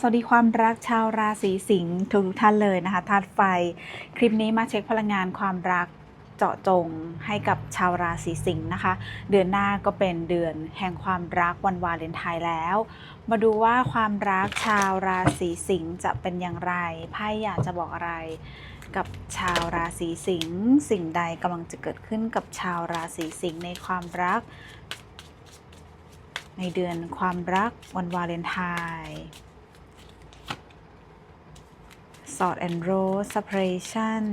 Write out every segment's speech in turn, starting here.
สวัสดีความรักชาวราศีสิงห์ทุกท่านเลยนะคะธาตุไฟ คลิปนี้มาเช็คพลังงานความรักเจาะจงให้กับชาวราศีสิงห์นะคะ เดือนหน้าก็เป็นเดือนแห่งความรักวันวาเลนไทน์แล้ว มาดูว่าความรักชาวราศีสิงห์จะเป็นอย่างไรไพ่อยากจะบอกอะไร กับชาวราศีสิงห์สิ่งใดกำลังจะเกิดขึ้นกับชาวราศีสิงห์ในความรัก ในเดือนความรักวันวาเลนไทน์ สอดแอนโรส separation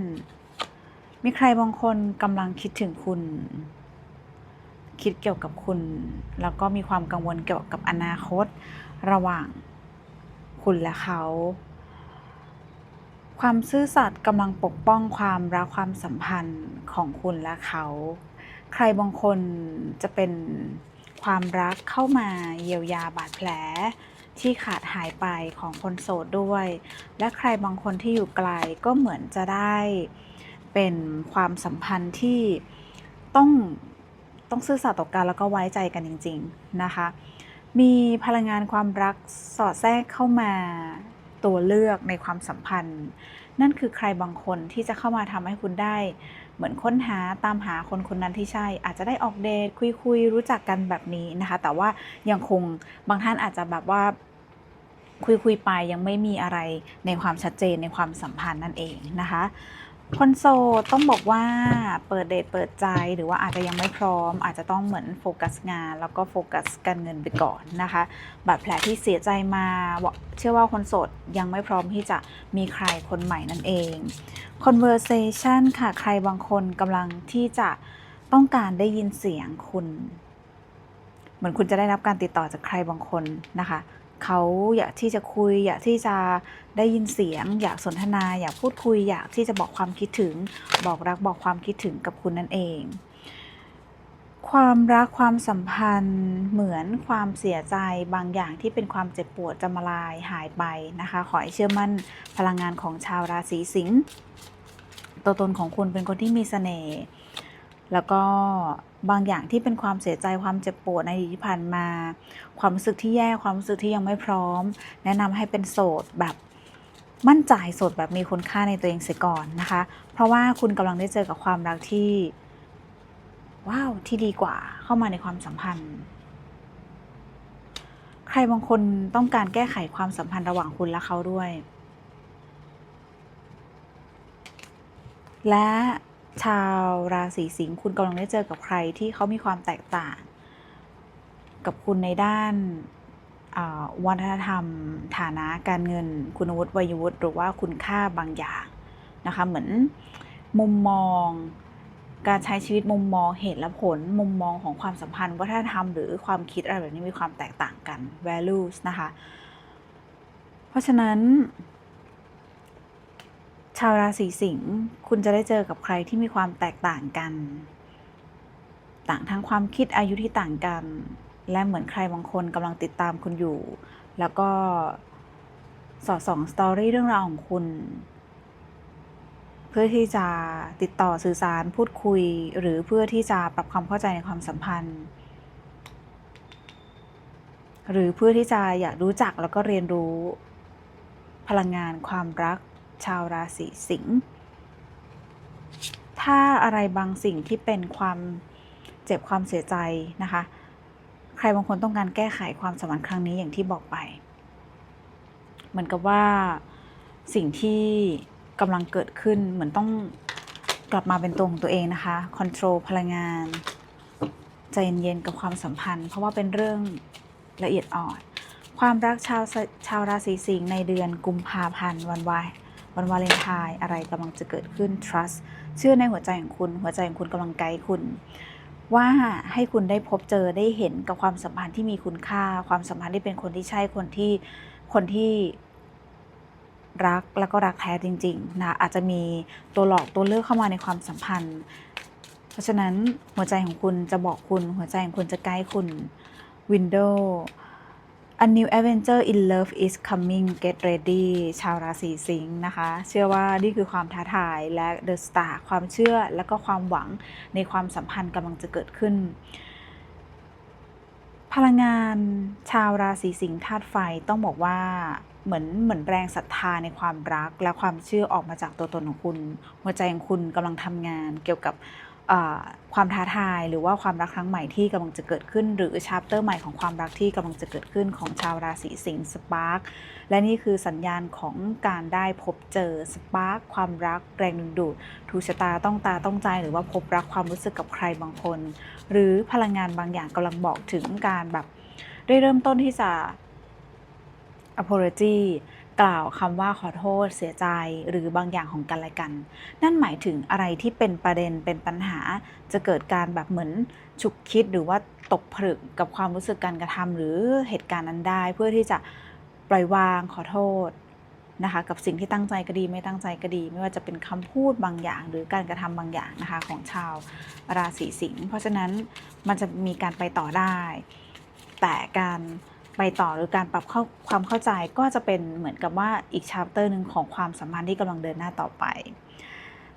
มีใครบางคนกำลังคิดถึงคุณ คิดเกี่ยวกับคุณ แล้วก็มีความกังวลเกี่ยวกับอนาคต ระหว่างคุณและเขา ความซื่อสัตย์กำลังปกป้องความรักความสัมพันธ์ของคุณและเขา ใครบางคนจะเป็นความรักเข้ามาเยียวยาบาดแผล ที่ขาดหายไปของคนโสดด้วย และใครบางคนที่อยู่ไกลก็เหมือนจะได้เป็นความสัมพันธ์ที่ต้องต้องซื่อสัตย์ต่อกันแล้วก็ไว้ใจกันจริง ๆนะคะ มีพลังงานความรักสอดแทรกเข้ามาตัวเลือกในความสัมพันธ์ นั่นคือใครบางคนที่จะเข้ามาทำให้คุณได้ เหมือนค้นหาตามหาคนคนนั้นที่ใช่ อาจจะได้ออกเดทคุยคุยรู้จักกันแบบนี้นะคะ แต่ว่ายังคงบางท่านอาจจะแบบว่า คุยคุยไปยังไม่มีอะไรในความชัดเจนในความสัมพันธ์นั่นเองนะคะคนโสดต้องบอกว่าเปิดเดทเปิดใจหรือว่าอาจจะยังไม่พร้อม อาจจะต้องเหมือนโฟกัสงาน แล้วก็โฟกัสการเงินไปก่อนนะคะบาดแผลที่เสียใจมาเชื่อว่าคนโสดยังไม่พร้อมที่จะมีใครคนใหม่นั่นเอง conversation ค่ะใครบางคนกำลังที่จะต้องการได้ยินเสียงคุณ เหมือนคุณจะได้รับการติดต่อจากใครบางคนนะคะ เขาอยากที่จะคุย อยากที่จะได้ยินเสียง อยากสนทนา อยากพูดคุย อยากที่จะบอกความคิดถึง บอกรักบอกความคิดถึงกับคุณนั่นเอง ความรักความสัมพันธ์เหมือนความเสียใจบางอย่างที่เป็นความเจ็บปวดจะมาลายหายไปนะคะ ขอให้เชื่อมั่นพลังงานของชาวราศีสิงห์ตัวตนของคุณเป็นคนที่มีเสน่ห์ แล้วก็บางอย่างที่เป็นความเสียใจความเจ็บปวดในอดีตที่ผ่านมา ความรู้สึกที่แย่ความรู้สึกที่ยังไม่พร้อม แนะนำให้เป็นโสดแบบมั่นใจโสดแบบมีคุณค่าในตัวเองเสียก่อนนะคะ เพราะว่าคุณกำลังได้เจอกับความรักที่ว้าวที่ดีกว่าเข้ามาในความสัมพันธ์ ใครบางคนต้องการแก้ไขความสัมพันธ์ระหว่างคุณและเขาด้วย และ ชาวราศีสิงห์คุณกำลังได้เจอกับใครที่เขามีความแตกต่าง กับคุณในด้านวัฒนธรรม ฐานะการเงิน คุณวุฒิวัยวุฒิหรือว่าคุณค่าบางอย่างนะคะเหมือนมุมมอง การใช้ชีวิตมุมมองเหตุและผล มุมมองของความสัมพันธ์ วัฒนธรรมหรือความคิดอะไรแบบนี้มีความแตกต่างกัน values นะคะ เพราะฉะนั้น ชาวราศีสิงห์คุณจะได้เจอกับใครที่มีความแตกต่างกัน ต่างทั้งความคิดอายุที่ต่างกัน และเหมือนใครบางคนกำลังติดตามคุณอยู่ แล้วก็สอดส่องสตอรี่เรื่องราวของคุณ เพื่อที่จะติดต่อสื่อสารพูดคุย หรือเพื่อที่จะปรับความเข้าใจในความสัมพันธ์ หรือเพื่อที่จะอยากรู้จักแล้วก็เรียนรู้ พลังงานความรัก ชาวราศีสิงห์ถ้าอะไรบางสิ่งที่เป็นความเจ็บความเสียใจนะคะ ใครบางคนต้องการแก้ไขความสัมพันธ์ครั้งนี้อย่างที่บอกไป เหมือนกับว่าสิ่งที่กำลังเกิดขึ้นเหมือนต้องกลับมาเป็นตัวของตัวเองนะคะคอนโทรลพลังงานใจเย็นๆกับความสัมพันธ์ เพราะว่าเป็นเรื่องละเอียดอ่อน ความรักชาวชาวราศีสิงห์ในเดือนกุมภาพันธ์วันวาย วันวาเลนไทน์อะไรกำลังจะเกิดขึ้น trust เชื่อในหัวใจของคุณ หัวใจของคุณกำลังไกด์คุณ ว่าให้คุณได้พบเจอได้เห็นกับความสัมพันธ์ที่มีคุณค่า ความสัมพันธ์ที่เป็นคนที่ใช่คนที่คนที่รักแล้วก็รักแท้จริงๆนะอาจจะมีตัวหลอกตัวเลือกเข้ามาในความสัมพันธ์ เพราะฉะนั้นหัวใจของคุณจะบอกคุณ หัวใจของคุณจะไกด์คุณ Window A new adventure in love is coming get ready ชาวราศีสิงห์นะคะ เชื่อว่านี่คือความท้าทายและ The Star ความเชื่อและก็ความหวังในความสัมพันธ์กำลังจะเกิดขึ้น พลังงานชาวราศีสิงห์ธาตุไฟต้องบอกว่าเหมือนเหมือนแรงศรัทธาในความรักและความเชื่อออกมาจากตัวตนของคุณ หัวใจของคุณกำลังทำงานเกี่ยวกับ ความท้าทายหรือว่าความรักครั้งใหม่ที่กำลังจะเกิดขึ้น หรือชาปเตอร์ใหม่ของความรักที่กำลังจะเกิดขึ้นของชาวราศีสิงห์สปาร์คและนี่คือสัญญาณของการได้พบเจอสปาร์คความรักแรงดึงดูดถูชะตาต้องตาต้องใจ หรือว่าพบรักความรู้สึกกับใครบางคน หรือพลังงานบางอย่างกำลังบอกถึงการแบบได้เริ่มต้นที่จะ apology กล่าวคำว่าขอโทษเสียใจหรือบางอย่างของกันและกัน นั่นหมายถึงอะไรที่เป็นประเด็นเป็นปัญหา จะเกิดการแบบเหมือนฉุกคิดหรือว่าตกผลึกกับความรู้สึกการกระทำหรือเหตุการณ์นั้นได้ เพื่อที่จะปล่อยวางขอโทษนะคะกับสิ่งที่ตั้งใจก็ดีไม่ตั้งใจก็ดี ไม่ว่าจะเป็นคำพูดบางอย่าง หรือการกระทำบางอย่างนะคะของชาวราศีสิงห์เพราะฉะนั้นมันจะมีการไปต่อได้ แต่การ ไปต่อหรือการปรับเข้าความเข้าใจก็จะเป็นเหมือนกับว่าอีกชาปเตอร์หนึ่งของความสัมพันธ์ที่กำลังเดินหน้าต่อไป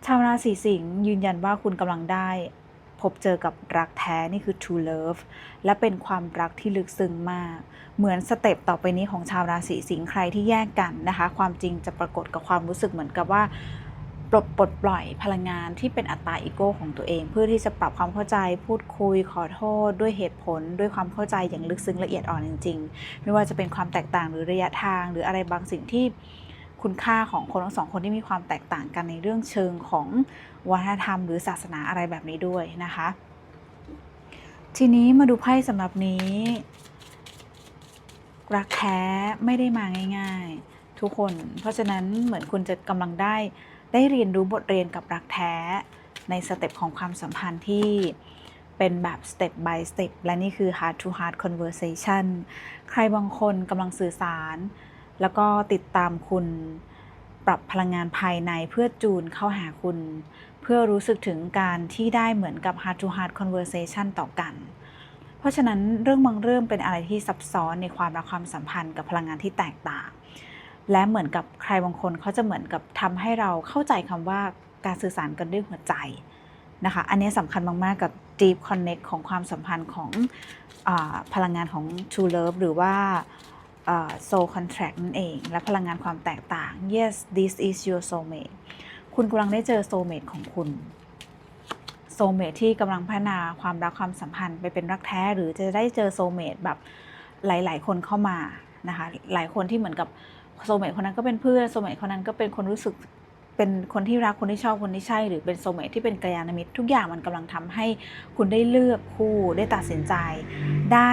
ชาวราศีสิงห์ยืนยันว่าคุณกำลังได้ พบเจอกับรักแท้นี่คือ true love และเป็นความรักที่ลึกซึ้งมาก เหมือนสเต็ปต่อไปนี้ของชาวราศีสิงห์ใครที่แยกกันนะคะ ความจริงจะปรากฏกับความรู้สึกเหมือนกับว่า ปลดปลดปล่อยพลังงานที่เป็นอัตตาอีโก้ของตัวเอง เพื่อที่จะปรับความเข้าใจพูดคุยขอโทษ ด้วยเหตุผล ด้วยความเข้าใจอย่างลึกซึ้งละเอียดอ่อนจริง ๆ ไม่ว่าจะเป็นความแตกต่างหรือระยะทาง หรืออะไรบางสิ่งที่คุณค่าของคนทั้งสองคนที่มีความแตกต่างกันในเรื่องเชิงของวัฒนธรรม หรือศาสนาอะไรแบบนี้ด้วยนะคะ ทีนี้มาดูไพ่สำหรับนี้ รักแท้ไม่ได้มาง่าย ๆ ทุกคน เพราะฉะนั้นเหมือนคุณจะกำลังได้ ได้เรียนรู้บทเรียนกับรักแท้ในสเต็ปของความสัมพันธ์ที่เป็นแบบ step by step และนี่คือ heart to heart conversation ใครบางคนกำลังสื่อสาร แล้วก็ติดตามคุณปรับพลังงานภายในเพื่อจูนเข้าหาคุณ เพื่อรู้สึกถึงการที่ได้เหมือนกับ heart to heart conversation ต่อกัน เพราะฉะนั้นเรื่องบางเรื่องเป็นอะไรที่ซับซ้อนในความรักความสัมพันธ์กับพลังงานที่แตกต่าง และเหมือนกับใครบางคนเขาจะเหมือนกับทำให้เราเข้าใจคำว่าการสื่อสารกันด้วยหัวใจนะคะ อันนี้สำคัญมาก ๆ กับ deep connect ของความสัมพันธ์ของอพลังงานของ true love หรือว่าอ่า soul contract นั่นเอง และพลังงานความแตกต่าง yes this is your soulmate คุณกำลังได้เจอ soulmate ของคุณ soulmate ที่กำลังพัฒนาความรักความสัมพันธ์ไปเป็นรักแท้ หรือจะได้เจอ soulmate แบบหลาย ๆ คนเข้ามานะคะ หลายคนที่เหมือนกับ โซเมตคนนั้นก็เป็นเพื่อนโซเมตคนนั้นก็เป็นคนรู้สึกเป็นคนที่รักคนที่ชอบคนที่ใช่ หรือเป็นโซเมตที่เป็นกัลยาณมิตร ทุกอย่างมันกำลังทำให้คุณได้เลือกคู่ได้ตัดสินใจได้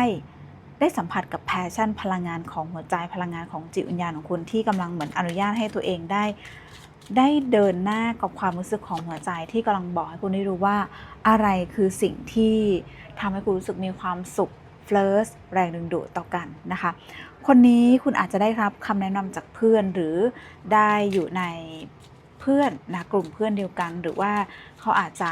ได้สัมผัสกับแพชชั่นพลังงานของหัวใจพลังงานของจิตวิญญาณของคุณที่กำลังเหมือนอนุญาตให้ตัวเองได้ ได้เดินหน้ากับความรู้สึกของหัวใจที่กำลังบอกให้คุณได้รู้ว่า อะไรคือสิ่งที่ทำให้คุณรู้สึกมีความสุขเฟลสแรงดึงดูดต่อกันนะคะ คนนี้คุณอาจจะได้รับคำแนะนำจากเพื่อนหรือได้อยู่ในเพื่อนนะกลุ่มเพื่อนเดียวกัน หรือว่าเขาอาจจะ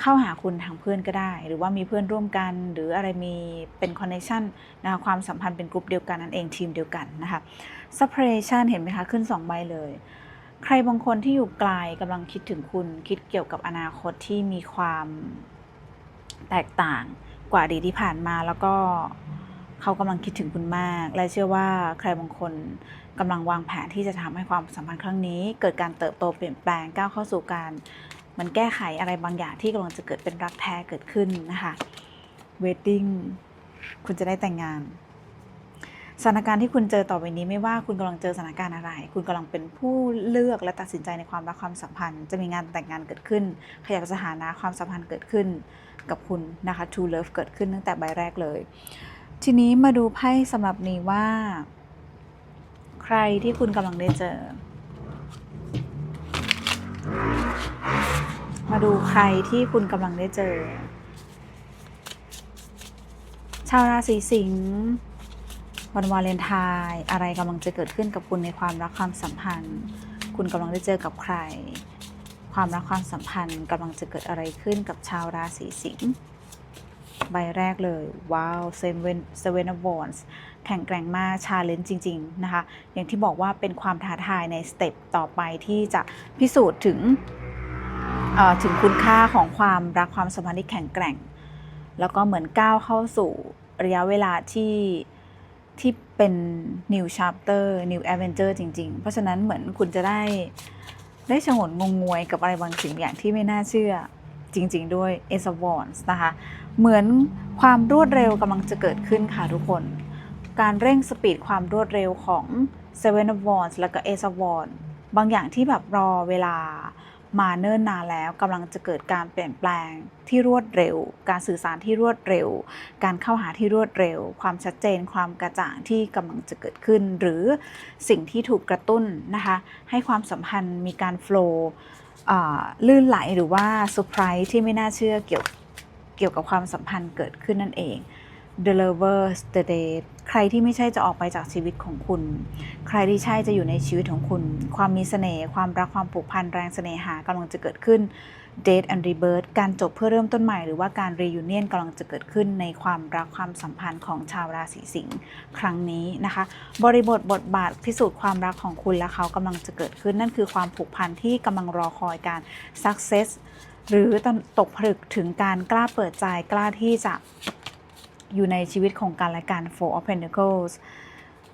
เข้าหาคุณทางเพื่อนก็ได้ หรือว่ามีเพื่อนร่วมกัน หรืออะไรมีเป็นคอนเนคชันนะคความสัมพันธ์เป็นกลุ่มเดียวกันนั่นเองทีมเดียวกันนะคะ separation เห็นไหมคะ ขึ้น 2 ใบเลย ใครบางคนที่อยู่ไกลกำลังคิดถึงคุณคิดเกี่ยวกับอนาคตที่มีความแตกต่างกว่าดีที่ผ่านมาแล้วก็ เขากำลังคิดถึงคุณมาก และเชื่อว่าใครบางคนกำลังวางแผนที่จะทำให้ความสัมพันธ์ครั้งนี้ เกิดการเติบโตเปลี่ยนแปลงก้าวเข้าสู่การมันแก้ไขอะไรบางอย่างที่กำลังจะเกิดเป็นรักแท้เกิดขึ้นนะคะ wedding คุณจะได้แต่งงานสถานการณ์ที่คุณเจอต่อไปนี้ไม่ว่าคุณกำลังเจอสถานการณ์อะไร คุณกำลังเป็นผู้เลือกและตัดสินใจในความรักความสัมพันธ์ จะมีงานแต่งงานเกิดขึ้น ขยับสถานะความสัมพันธ์เกิดขึ้นกับคุณนะคะ true love เกิดขึ้นตั้งแต่ใบแรกเลย ทีนี้มาดูไพ่สำหรับนี้ว่า ใครที่คุณกำลังได้เจอ มาดูใครที่คุณกำลังได้เจอ ชาวราศีสิงห์วันวาเลนไทน์อะไรกำลังจะเกิดขึ้นกับคุณในความรักความสัมพันธ์ คุณกำลังได้เจอกับใคร ความรักความสัมพันธ์กำลังจะเกิดอะไรขึ้นกับชาวราศีสิงห์ ใบแรกเลย ว้าวเซเว่นเซเว่นอวอนส์แข็งแกร่งมากชาเลนจ์จริง ๆ นะคะ อย่างที่บอกว่าเป็นความท้าทายในสเต็ปต่อไปที่จะพิสูจน์ถึงเอ่อถึงคุณค่าของความรักความสัมพันธ์ที่แข็งแกร่ง แล้วก็เหมือนก้าวเข้าสู่ระยะเวลาที่ที่เป็น new chapter new adventure จริง ๆ เพราะฉะนั้นเหมือนคุณจะได้ได้ชงนงงงวยกับอะไรบางสิ่งอย่างที่ไม่น่าเชื่อจริง ๆ ด้วย Ace of Wands นะคะ เหมือนความรวดเร็วกำลังจะเกิดขึ้นค่ะทุกคน การเร่งสปีดความรวดเร็วของ Seven of Wands แล้วก็ Ace of Wands บางอย่างที่แบบรอเวลามาเนิ่นนานแล้วกำลังจะเกิดการเปลี่ยนแปลงที่รวดเร็ว การสื่อสารที่รวดเร็ว การเข้าหาที่รวดเร็ว ความชัดเจน ความกระจ่างที่กำลังจะเกิดขึ้น หรือสิ่งที่ถูกกระตุ้นนะคะให้ความสัมพันธ์มีการโฟล์ลื่นไหลหรือว่าเซอร์ไพรส์ที่ไม่น่าเชื่อเกี่ยว กี่ยวกับความสัมพันธ์เกิดขึ้นนั่นเอง The Lovers The Date ใครที่ไม่ใช่จะออกไปจากชีวิตของคุณ ใครที่ใช่จะอยู่ในชีวิตของคุณ ความมีเสน่ห์ ความรัก ความผูกพัน แรงเสน่หากำลังจะเกิดขึ้น Date and Rebirth การจบเพื่อเริ่มต้นใหม่หรือว่าการ reunion กำลังจะเกิดขึ้นในความรักความสัมพันธ์ของชาวราศีสิงห์ครั้งนี้นะคะ บริบทบทบาทพิสูจน์ความรักของคุณและเขากำลังจะเกิดขึ้น นั่นคือความผูกพันที่กำลังรอคอยการ success หรือตกผลึกถึงการกล้าเปิดใจกล้าที่จะอยู่ในชีวิตของกันและกัน Four of Pentacles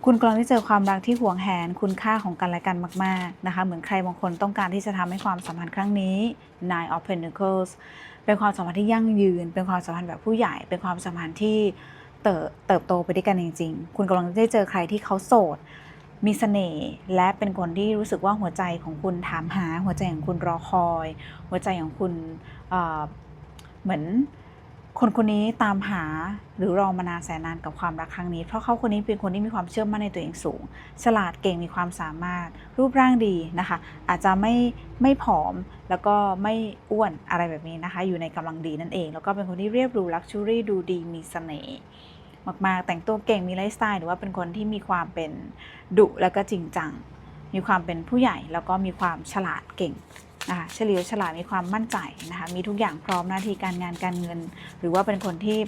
คุณกำลังที่เจอความรักที่ห่วงแหนคุณค่าของกันและกันมาก ๆ นะคะ เหมือนใครบางคนต้องการที่จะทำให้ความสัมพันธ์ครั้งนี้ Nine of Pentacles เป็นความสัมพันธ์ที่ยั่งยืน เป็นความสัมพันธ์แบบผู้ใหญ่ เป็นความสัมพันธ์ที่เติบเติบโตไปด้วยกันจริง ๆ คุณกำลังได้เจอใครที่เขาโสด มีเสน่ห์และเป็นคนที่รู้สึกว่าหัวใจของคุณถามหา หัวใจของคุณรอคอย หัวใจของคุณเเหมือนคนคนนี้ตามหาหรือรอมานานแสนนานกับความรักครั้งนี้ เพราะเขาคนนี้เป็นคนที่มีความเชื่อมั่นในตัวเองสูง ฉลาดเก่งมีความสามารถ รูปร่างดีนะคะ อาจจะไม่ไม่ผอมแล้วก็ไม่อ้วนอะไรแบบนี้นะคะ อยู่ในกำลังดีนั่นเอง แล้วก็เป็นคนที่เรียบรูลักชูรี่ดูดีมีเสน่ห์ มากๆ แต่งตัวเก่งมีไลฟ์สไตล์หรือว่าเป็นคนที่มีความเป็นดุแล้วก็จริงจัง มีความเป็นผู้ใหญ่แล้วก็มีความฉลาดเก่งนะคะเฉลียวฉลาดมีความมั่นใจนะคะมีทุกอย่างพร้อมหน้าที่การงานการเงิน หรือว่าเป็นคนที่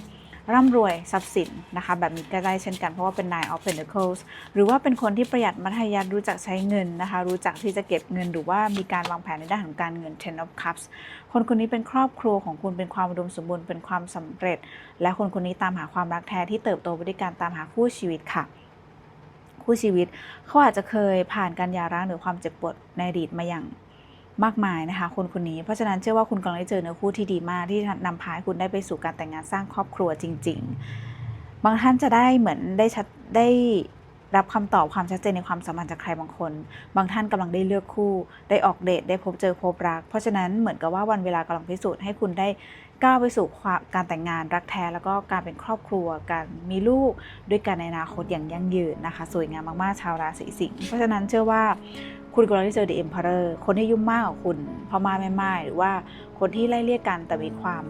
ร่ำรวยทรัพย์สินนะคะแบบนี้ก็ได้เช่นกันเพราะว่าเป็น Nine of Pentacles หรือว่าเป็นคนที่ประหยัดมัธยัสถ์รู้จักใช้เงินนะคะรู้จักที่จะเก็บเงิน หรือว่ามีการวางแผนในด้านของการเงิน Ten of Cups คนคนนี้เป็นครอบครัวของคุณเป็นความอุดมสมบูรณ์เป็นความสำเร็จ และคนคนนี้ตามหาความรักแท้ที่เติบโตไปด้วยการตามหาคู่ชีวิตค่ะคู่ชีวิตเขาอาจจะเคยผ่านการหย่าร้างหรือความเจ็บปวดในอดีตมาอย่าง มากมายนะคะคนคนนี้ เพราะฉะนั้นเชื่อว่าคุณกำลังได้เจอเนื้อคู่ที่ดีมากที่นำพาให้คุณได้ไปสู่การแต่งงานสร้างครอบครัวจริง ๆ บางท่านจะได้เหมือนได้ชัดได้รับคำตอบความชัดเจนในความสัมพันธ์จากใครบางคน บางท่านกำลังได้เลือกคู่ ได้ออกเดท ได้พบเจอพบรัก เพราะฉะนั้นเหมือนกับว่าวันเวลากำลังพิสูจน์ให้คุณได้ก้าวไปสู่ความการแต่งงานรักแท้ แล้วก็การเป็นครอบครัว การมีลูกด้วยกันในอนาคตอย่างยั่งยืนนะคะ สวยงามมากๆชาวราศีสิงห์ เพราะฉะนั้นเชื่อว่า คุณกำลังได้เจอ The Emperor คนที่ยุ่งมากกว่าคุณพ่อมาแม่ไม้หรือว่าคนที่ไล่เรียกกันแต่มีความ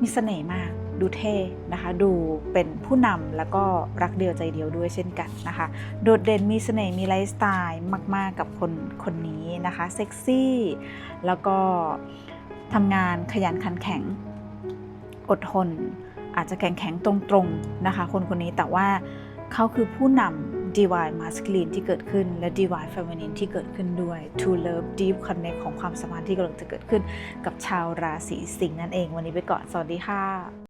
มีเสน่ห์มาก ดูเท่นะคะ ดูเป็นผู้นำแล้วก็รักเดียวใจเดียวด้วยเช่นกันนะคะ โดดเด่นมีเสน่ห์มีไลฟ์สไตล์มาก ๆ กับคนคนนี้นะคะ เซ็กซี่ แล้วก็ทำงานขยันขันแข็ง อดทน อาจจะแข็งแข็งตรง ๆ นะคะ คนคนนี้แต่ว่าเขาคือผู้นำ divine masculine ที่เกิดขึ้น และ divine feminine ที่เกิดขึ้นด้วย to love deep connect ของความสัมพันธ์ที่กำลังจะเกิดขึ้นกับชาวราศีสิงห์นั่นเอง วันนี้ไปก่อน สวัสดีค่ะ